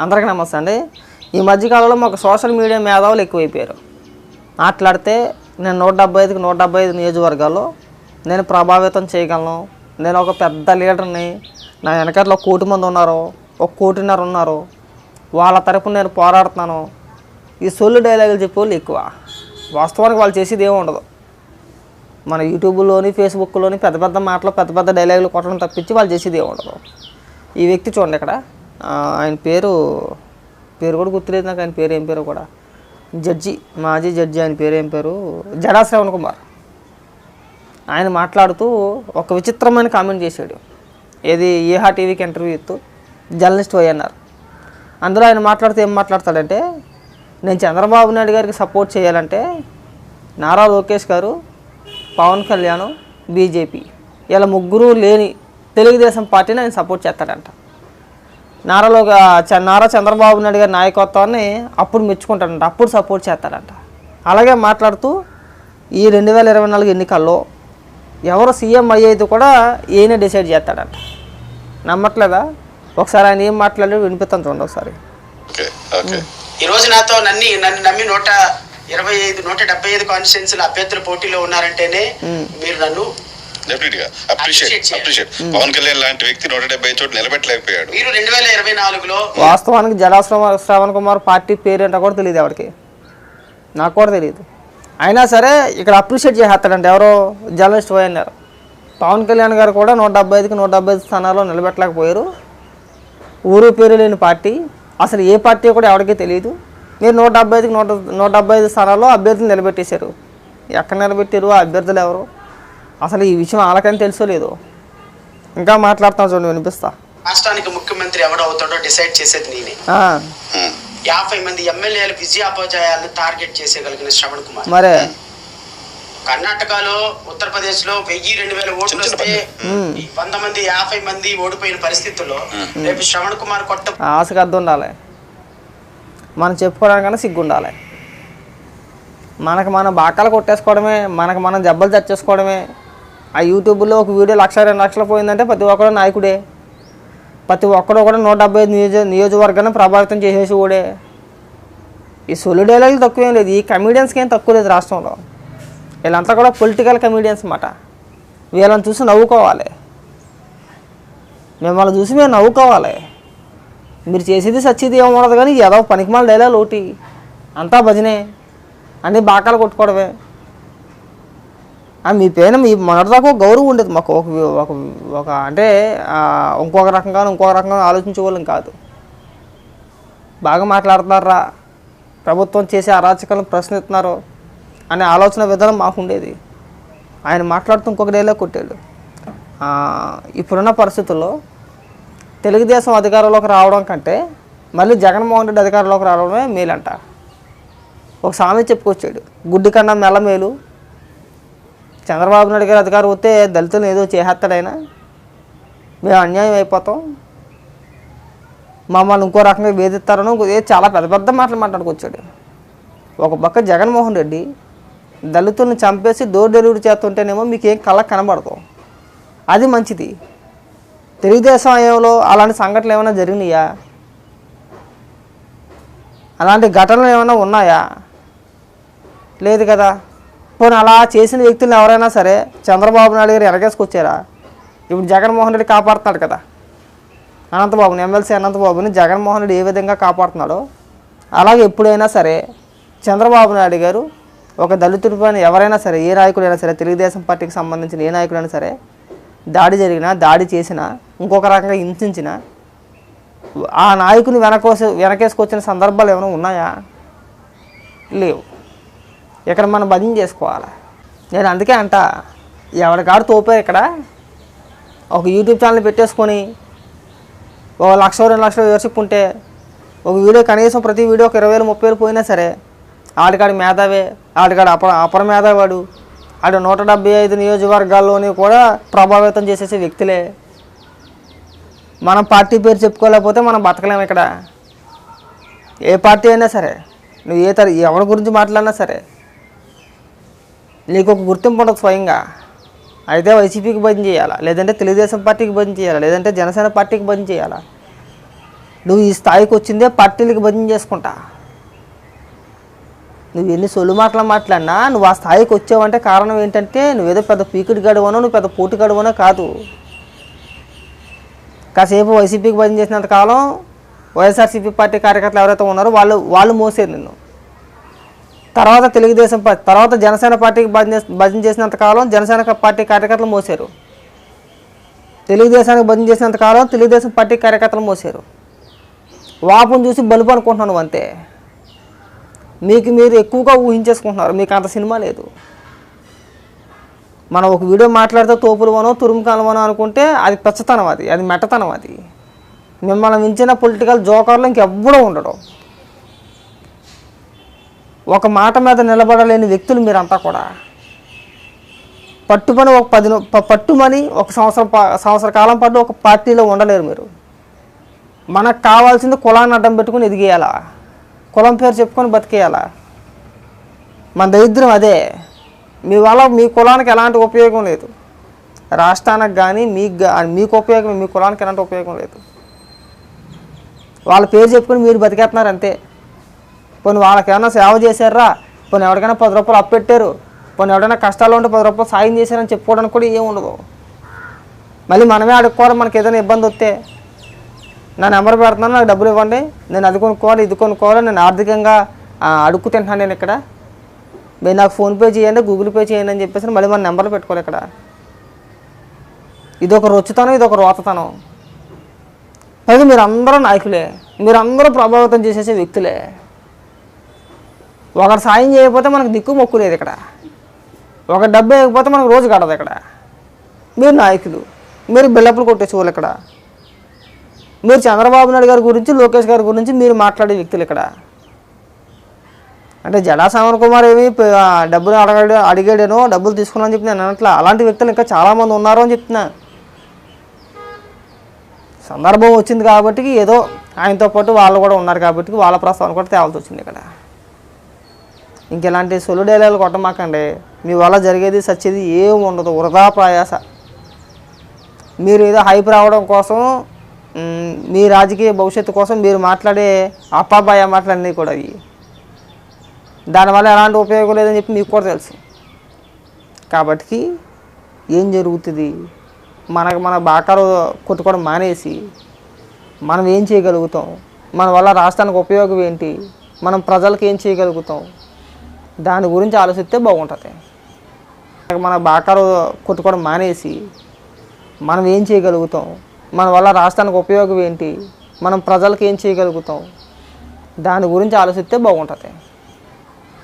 అందరికీ నమస్తే అండి. ఈ మధ్యకాలంలో మాకు సోషల్ మీడియా మేధావులు ఎక్కువైపోయారు. మాట్లాడితే నేను నూట డెబ్బై ఐదుకి నూట డెబ్బై ఐదు నియోజకవర్గాల్లో నేను ప్రభావితం చేయగలను. నేను ఒక పెద్ద లీడర్ని. నా వెనకట్లో ఒక కోటి మంది ఉన్నారు. ఒక కోటిన్నర ఉన్నారు. వాళ్ళ తరపున నేను పోరాడుతున్నాను. ఈ సొల్లు డైలాగులు చెప్పే వాళ్ళు ఎక్కువ. వాస్తవానికి వాళ్ళు చేసేది ఏమి ఉండదు. మన యూట్యూబ్లోని ఫేస్బుక్లోని పెద్ద పెద్ద మాటలు పెద్ద పెద్ద డైలాగులు కొట్టడం తప్పించి వాళ్ళు చేసేది ఏమి ఉండదు. ఈ వ్యక్తి చూడండి ఇక్కడ. ఆయన పేరు పేరు కూడా గుర్తులేదు నాకు ఆయన పేరు ఏం పేరు కూడా. జడ్జి మాజీ జడ్జి ఆయన పేరు ఏం పేరు? జడా శ్రవణ్ కుమార్. ఆయన మాట్లాడుతూ ఒక విచిత్రమైన కామెంట్ చేశాడు. ఏది ఏహా టీవీకి ఇంటర్వ్యూ ఇస్తూ జర్నలిస్ట్ వైఎన్ఆర్ అందులో ఆయన మాట్లాడితే ఏం మాట్లాడతాడంటే నేను చంద్రబాబు నాయుడు గారికి సపోర్ట్ చేయాలంటే నారా లోకేష్ గారు పవన్ కళ్యాణ్ బీజేపీ ఇలా ముగ్గురు లేని తెలుగుదేశం పార్టీని ఆయన సపోర్ట్ చేస్తాడంట. నారాలో చ- నారా చంద్రబాబు నాయుడు గారి నాయకత్వాన్ని అప్పుడు మెచ్చుకుంటాడంట అప్పుడు సపోర్ట్ చేస్తాడంట. అలాగే మాట్లాడుతూ ఈ రెండు వేల ఇరవై నాలుగు ఎన్నికల్లో ఎవరు సీఎం అయ్యేది కూడా ఈయనే డిసైడ్ చేస్తాడంట. నమ్మట్లేదా? ఒకసారి ఆయన ఏం మాట్లాడాడు వినిపిస్తాను చూడండి ఒకసారి. Okay okay. ఈ రోజు నాతో నన్ను నన్ను నమ్మి నూట ఇరవై ఐదు నూట డెబ్బై ఐదు కాన్స్టిట్యున్సీల అభ్యర్థుల పోటీలో ఉన్నారంటేనే మీరు నన్ను డెఫినెట్గా అప్రిషియేట్. అప్రిషియేట్ పవన్ కళ్యాణ్ లాంటి వ్యక్తి నూట డెబ్బై చోటు నిలబెట్టలేకపోయాడు. మీరు రెండు వేల ఇరవై నాలుగులో వాస్తవానికి జడాశ్రమ శ్రవణ్ కుమార్ పార్టీ పేరు ఏంటో కూడా తెలియదు ఎవరికి. నాకు కూడా తెలియదు. అయినా సరే ఇక్కడ అప్రిషియేట్ చేసేస్తాడంటే. ఎవరో జర్నలిస్ట్ పోయినారు పవన్ కళ్యాణ్ గారు కూడా నూట డెబ్బై ఐదుకి నూట డెబ్బై ఐదు స్థానాల్లో నిలబెట్టలేకపోయారు. ఊరు పేరు లేని పార్టీ. అసలు ఏ పార్టీ కూడా ఎవరికీ తెలియదు. మీరు నూట డెబ్బై ఐదుకి నూట నూట డెబ్బై ఐదు స్థానాల్లో అభ్యర్థులు నిలబెట్టేశారు. ఎక్కడ నిలబెట్టారు? ఆ అభ్యర్థులు ఎవరు? అసలు ఈ విషయం వాళ్ళకని తెలుసో లేదో? ఇంకా మాట్లాడుతాను చూడండి వినిపిస్తా. రాష్ట్రానికి ముఖ్యమంత్రి ఎవడు అవుతాడో డిసైడ్ చేసేది నేనే. యాభై మంది ఎమ్మెల్యేల విజయాపజయాలను టార్గెట్ చేసేయగలిగిన శ్రవణ్ కుమార్. మరే. కర్ణాటకలో ఉత్తరప్రదేశ్లో వెయ్యి రెండు వేల ఓట్లు వస్తే ఈ వంద మంది యాభై మంది ఓడిపోయిన పరిస్థితుల్లో రేపు శ్రవణ్ కుమార్ కొట్ట ఆశకు అర్థం ఉండాలి. మనం చెప్పుకోవడానికన్నా సిగ్గు ఉండాలి మనకు మనం బాకాలు కొట్టేసుకోవడమే మనకు మనం జబ్బలు చచ్చేసుకోవడమే ఆ యూట్యూబ్లో ఒక వీడియో లక్ష రెండు లక్షలు పోయిందంటే ప్రతి ఒక్కడు నాయకుడే. ప్రతి ఒక్కడు కూడా నూట డెబ్బై ఐదు నియోజ నియోజకవర్గాన్ని ప్రభావితం చేసేసి కూడా ఈ సొలి డైలాగులు తక్కువేం లేదు ఈ కమీడియన్స్కి ఏం తక్కువ లేదు రాష్ట్రంలో. వీళ్ళంతా కూడా పొలిటికల్ కమీడియన్స్ అన్నమాట. వీళ్ళని చూసి నవ్వుకోవాలి. మిమ్మల్ని చూసి మేము నవ్వుకోవాలి. మీరు చేసేది సచ్చేది ఏమి ఉండదు కానీ ఏదో పనికిమాల డైలాగ్ ఒకటి. అంతా భజనే. అన్నీ బాకాలు కొట్టుకోవడమే. మీ పైన మీ మొన్నటిదాకా ఒక గౌరవం ఉండేది మాకు. ఒక ఒక ఒక అంటే ఇంకొక రకంగా ఇంకొక రకంగా ఆలోచించేవాళ్ళం కాదు. బాగా మాట్లాడుతున్నారా? ప్రభుత్వం చేసే అరాచకాలను ప్రశ్నిస్తున్నారు అనే ఆలోచన విధానం మాకు ఉండేది. ఆయన మాట్లాడుతూ ఇంకొక డేలో కొట్టాడు. ఇప్పుడున్న పరిస్థితుల్లో తెలుగుదేశం అధికారంలోకి రావడం కంటే మళ్ళీ జగన్మోహన్ రెడ్డి అధికారంలోకి రావడమే మేలంట. ఒక సామె చెప్పుకొచ్చాడు. గుడ్డి కన్నా మెల్ల మేలు చంద్రబాబు నాయుడు గారు అధికారం వస్తే దళితులను ఏదో చేసేస్తాడు మేము అన్యాయం అయిపోతాం. మమ్మల్ని ఇంకో రకంగా వేధిస్తారని చాలా పెద్ద పెద్ద మాటలు మాట్లాడుకొచ్చాడు. ఒక పక్క జగన్మోహన్ రెడ్డి దళితులను చంపేసి డోర్ డెలివరీ చేస్తుంటేనేమో మీకు ఏం కళ్ళ కనబడదు. అది మంచిది. తెలుగుదేశం హయాంలో అలాంటి సంఘటనలు ఏమైనా జరిగినాయా? అలాంటి ఘటనలు ఏమైనా ఉన్నాయా? లేదు కదా. పోనీ అలా చేసిన వ్యక్తులు ఎవరైనా సరే చంద్రబాబు నాయుడు గారు ఎరగేసుకొచ్చారా? ఇప్పుడు జగన్మోహన్ రెడ్డి కాపాడుతున్నాడు కదా. అనంతబాబుని ఎమ్మెల్సీ అనంతబాబుని జగన్మోహన్ రెడ్డి ఏ విధంగా కాపాడుతున్నాడో అలాగే ఎప్పుడైనా సరే చంద్రబాబు నాయుడు గారు ఒక దళితుడి పైన ఎవరైనా సరే ఏ నాయకుడైనా సరే తెలుగుదేశం పార్టీకి సంబంధించిన ఏ నాయకుడైనా సరే దాడి జరిగినా దాడి చేసినా ఇంకొక రకంగా హింసించినా ఆ నాయకుని వెనకోసి వెనకేసుకొచ్చిన సందర్భాలు ఏమైనా ఉన్నాయా? లేవు. ఇక్కడ మనం భజన చేసుకోవాలి. నేను అందుకే అంట ఎవరికాడు తోపే ఇక్కడ? ఒక యూట్యూబ్ ఛానల్ పెట్టేసుకొని ఒక లక్ష రెండు లక్షలు వ్యూవర్షిప్ ఉంటే ఒక వీడియో కనీసం ప్రతి వీడియో ఒక ఇరవై వేలు ముప్పై వేలు పోయినా సరే ఆడికాడి మేధావే ఆడికాడు అపర అపర మేధావాడు. ఆడు నూట డెబ్బై ఐదు నియోజకవర్గాల్లోని కూడా ప్రభావితం చేసేసే వ్యక్తులే. మనం పార్టీ పేరు చెప్పుకోలేకపోతే మనం బతకలేము ఇక్కడ. ఏ పార్టీ అయినా సరే నువ్వు ఏ తర ఎవరి గురించి మాట్లాడినా సరే నీకు ఒక గుర్తింపు ఉండదు స్వయంగా. అయితే వైసీపీకి బంద్ చేయాలా? లేదంటే తెలుగుదేశం పార్టీకి బంద్ చేయాలా? లేదంటే జనసేన పార్టీకి బంద్ చేయాలా? నువ్వు ఈ స్థాయికి వచ్చిందే పార్టీలకి బంద్ చేసుకుంటా. నువ్వు ఎన్ని సొల్లు మాటలు మాట్లాడినా నువ్వు ఆ స్థాయికి వచ్చావంటే కారణం ఏంటంటే నువ్వేదో పెద్ద పీకిడి గడవనో నువ్వు పెద్ద పోటీ గడువనో కాదు. కాసేపు వైసీపీకి బంద్ చేసినంత కాలం వైఎస్ఆర్సీపీ పార్టీ కార్యకర్తలు ఎవరైతే ఉన్నారో వాళ్ళు వాళ్ళు మోసారు నిన్ను. తర్వాత తెలుగుదేశం పార్టీ తర్వాత జనసేన పార్టీకి భజన భజన చేసినంత కాలం జనసేన పార్టీ కార్యకర్తలు మోసారు. తెలుగుదేశానికి భజన చేసినంత కాలం తెలుగుదేశం పార్టీ కార్యకర్తలు మోసారు. వాపును చూసి బలుపు అనుకుంటున్నాను అంతే. మీకు మీరు ఎక్కువగా ఊహించేసుకుంటున్నారు. మీకు అంత సినిమా లేదు. మనం ఒక వీడియో మాట్లాడితే తోపులు వనో తురుము అనుకుంటే అది పెచ్చతనం అది అది మెట్టతనం అది. మిమ్మల్ని మించిన పొలిటికల్ జోకర్లు ఇంకెవ్వడూ ఉండడం. ఒక మాట మీద నిలబడలేని వ్యక్తులు మీరంతా కూడా. పట్టుమని ఒక పది పట్టుమని ఒక సంవత్సరం సంవత్సర కాలం పాటు ఒక పార్టీలో ఉండలేరు మీరు. మనకు కావాల్సింది కులాన్ని అడ్డం పెట్టుకుని ఎదిగేయాలా? కులం పేరు చెప్పుకొని బతికేయాలా? మన దరిద్రం అదే. మీ వల్ల మీ కులానికి ఎలాంటి ఉపయోగం లేదు. రాష్ట్రానికి కానీ మీకు మీకు ఉపయోగం మీ కులానికి ఎలాంటి ఉపయోగం లేదు. వాళ్ళ పేరు చెప్పుకొని మీరు బతికేస్తున్నారు అంతే. పోనీ వాళ్ళకి ఏమైనా సేవ చేశారా? పోనీ ఎవరికైనా పది రూపాయలు అప్పెట్టారు పోనీ ఎవరైనా కష్టాలు ఉంటే పది రూపాయలు సాయం చేశారని చెప్పుకోవడానికి కూడా ఏం ఉండదు. మళ్ళీ మనమే అడుక్కోవాలి మనకి ఏదైనా ఇబ్బంది వస్తే. నా నెంబర్ పెడుతున్నాను నాకు డబ్బులు ఇవ్వండి. నేను అది కొనుక్కోవాలి ఇది కొనుక్కోవాలి నేను ఆర్థికంగా అడుక్కు తింటున్నాను నేను ఇక్కడ. మీరు నాకు ఫోన్పే చేయండి గూగుల్ పే చేయండి అని చెప్పేసి మళ్ళీ మన నెంబర్లు పెట్టుకోవాలి ఇక్కడ. ఇది ఒక రొచ్చుతనం ఇది ఒక రోతతనం. పైగా మీరు నాయకులే. మీరు ప్రభావితం చేసేసే వ్యక్తులే. ఒకటి సాయం చేయకపోతే మనకు దిక్కు మొక్కు లేదు ఇక్కడ. ఒక డబ్బు వేయకపోతే మనకు రోజు గడదు ఇక్కడ. మీరు నాయకులు మీరు బిల్లప్పులు కొట్టేసి వాళ్ళు ఇక్కడ. మీరు చంద్రబాబు నాయుడు గారి గురించి లోకేష్ గారి గురించి మీరు మాట్లాడే వ్యక్తులు ఇక్కడ. అంటే జడా శ్రవణ్ కుమార్ ఏమి డబ్బులు అడగాడు అడిగాడేనో డబ్బులు తీసుకున్నాను చెప్పి నేను అట్లా అలాంటి వ్యక్తులు ఇంకా చాలామంది ఉన్నారు అని చెప్తున్నా. సందర్భం వచ్చింది కాబట్టి ఏదో ఆయనతో పాటు వాళ్ళు కూడా ఉన్నారు కాబట్టి వాళ్ళ ప్రస్తావన కూడా తేవాల్సి వచ్చింది ఇక్కడ. ఇంకెలాంటి సొలు డైలాగులు కొట్టమాకండి. మీ వల్ల జరిగేది సచ్చేది ఏం ఉండదు. వృధా ప్రయాస. మీరు ఏదో హైప్ రావడం కోసం మీ రాజకీయ భవిష్యత్తు కోసం మీరు మాట్లాడే అప్పాబాయ మాటలన్నీ కూడా అవి. దానివల్ల ఎలాంటి ఉపయోగం లేదని చెప్పి మీకు కూడా తెలుసు. కాబట్టి ఏం జరుగుతుంది? మనకు మన బాకాలు కొట్టుకోవడం మానేసి మనం ఏం చేయగలుగుతాం? మన వల్ల రాష్ట్రానికి ఉపయోగం ఏంటి? మనం ప్రజలకు ఏం చేయగలుగుతాం? దాని గురించి ఆలోచిస్తే బాగుంటుంది. మన బాకారు కొట్టుకోవడం మానేసి మనం ఏం చేయగలుగుతాం? మన వల్ల రాష్ట్రానికి ఉపయోగం ఏంటి? మనం ప్రజలకు ఏం చేయగలుగుతాం? దాని గురించి ఆలోచిస్తే బాగుంటుంది.